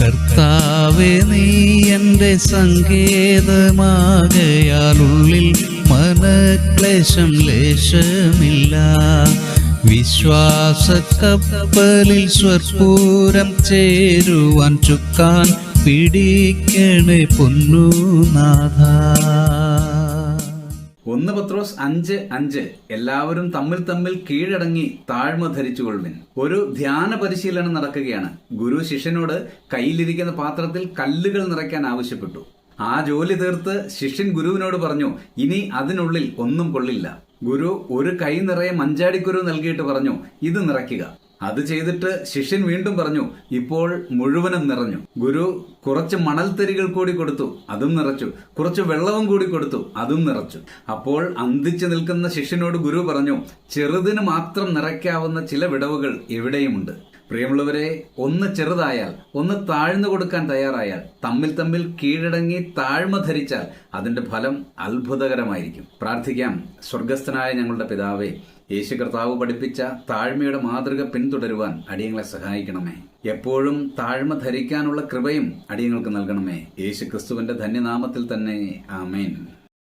കർത്താവെ നീ എന്റെ സങ്കേതമാകയാലുള്ളിൽ മനക്ലേശം ലേശമില്ല. വിശ്വാസ കപ്പലിൽ സ്വർപ്പൂരം ചേരുവാൻ ചുക്കാൻ പിടിക്കണേ പൊന്നുനാഥ ഒന്ന് പത്രോസ് അഞ്ച് അഞ്ച്. എല്ലാവരും തമ്മിൽ തമ്മിൽ കീഴടങ്ങി താഴ്മ ധരിച്ചുകൊള്ളുവിൻ. ഒരു ധ്യാന പരിശീലനം നടക്കുകയാണ്. ഗുരു ശിഷ്യനോട് കയ്യിലിരിക്കുന്ന പാത്രത്തിൽ കല്ലുകൾ നിറയ്ക്കാൻ ആവശ്യപ്പെട്ടു. ആ ജോലി തീർത്ത് ശിഷ്യൻ ഗുരുവിനോട് പറഞ്ഞു ഇനി അതിനുള്ളിൽ ഒന്നും കൊള്ളില്ല. ഗുരു ഒരു കൈ നിറയെ മഞ്ചാടിക്കുരു നൽകിയിട്ട് പറഞ്ഞു ഇത് നിറയ്ക്കുക. അത് ചെയ്തിട്ട് ശിഷ്യൻ വീണ്ടും പറഞ്ഞു ഇപ്പോൾ മുഴുവനും നിറഞ്ഞു. ഗുരു കുറച്ച് മണൽത്തരികൾ കൂടി കൊടുത്തു അതും നിറച്ചു. കുറച്ച് വെള്ളവും കൂടി കൊടുത്തു അതും നിറച്ചു. അപ്പോൾ അന്തിച്ചു നിൽക്കുന്ന ശിഷ്യനോട് ഗുരു പറഞ്ഞു ചെറുതിന് മാത്രം നിറയ്ക്കാവുന്ന ചില വിടവുകൾ എവിടെയുമുണ്ട് പ്രിയമുള്ളവരെ ഒന്ന് ചെറുതായാൽ ഒന്ന് താഴ്ന്നു കൊടുക്കാൻ തയ്യാറായാൽ തമ്മിൽ തമ്മിൽ കീഴടങ്ങി താഴ്മ ധരിച്ചാൽ അതിന്റെ ഫലം അത്ഭുതകരമായിരിക്കും. പ്രാർത്ഥിക്കാം. സ്വർഗസ്ഥനായ ഞങ്ങളുടെ പിതാവേ യേശു കർത്താവ് പഠിപ്പിച്ച താഴ്മയുടെ മാതൃക പിന്തുടരുവാൻ അടിയങ്ങളെ സഹായിക്കണമേ. എപ്പോഴും താഴ്മ ധരിക്കാനുള്ള കൃപയും അടിയങ്ങൾക്ക് നൽകണമേ. യേശു ക്രിസ്തുവിന്റെ ധന്യനാമത്തിൽ തന്നെ. ആമേൻ.